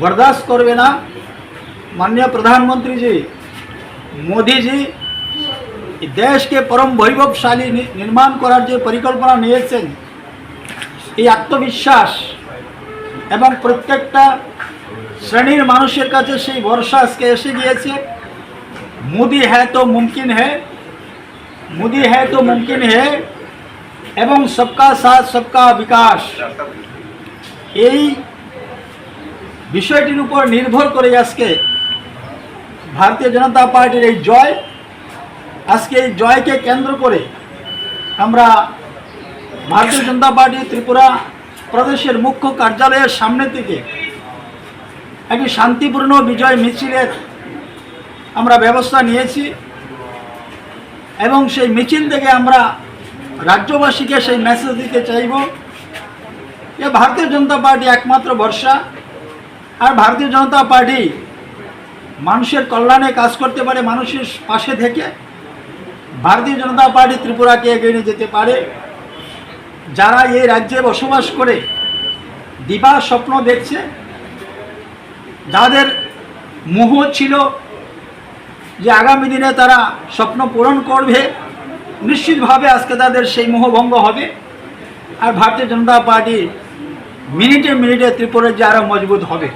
বরদাস্ত করবে না। মাননীয় প্রধানমন্ত্রীজি, মোদিজি দেশকে পরম বৈভবশালী নির্মাণ করার যে পরিকল্পনা নিয়েছেন, এই আত্মবিশ্বাস এবং প্রত্যেকটা শ্রেণির মানুষের কাছে সেই ভরসা আজকে এসে গিয়েছে। মোদি হ্যাঁ তো মুমকিন হ্যাঁ, হে মোদি হ্যাঁ তো মুমকিন হে এবং সবকা সাথ, সবকা বিকাশ। এই বিষয়টির উপর নির্ভর করে আজকে ভারতীয় জনতা পার্টির এই জয়, আজকে এই জয়কে কেন্দ্র করে আমরা ভারতীয় জনতা পার্টি ত্রিপুরা প্রদেশের মুখ্য কার্যালয়ের সামনে থেকে একটি শান্তিপূর্ণ বিজয় মিছিলের আমরা ব্যবস্থা নিয়েছি এবং সেই মিছিল থেকে আমরা রাজ্যবাসীকে সেই মেসেজ দিতে চাইব। যে ভারতীয় জনতা পার্টি একমাত্র ভরসা। আর ভারতীয় জনতা পার্টি মানুষের কল্যাণে কাজ করতে পারে মানুষের পাশে থেকে। ভারতীয় জনতা পার্টি ত্রিপুরাকে এগিয়ে নিয়ে যেতে পারে। যারা এই রাজ্যে বসবাস করে দিবা স্বপ্ন দেখছে, যাদের মোহ ছিল যে আগামী দিনে তারা স্বপ্ন পূরণ করবে, নিশ্চিতভাবে আজকে তাদের সেই মোহভঙ্গ হবে। আর ভারতীয় জনতা পার্টি মিনিটে মিনিটে ত্রিপুরার যে আরও মজবুত হবে।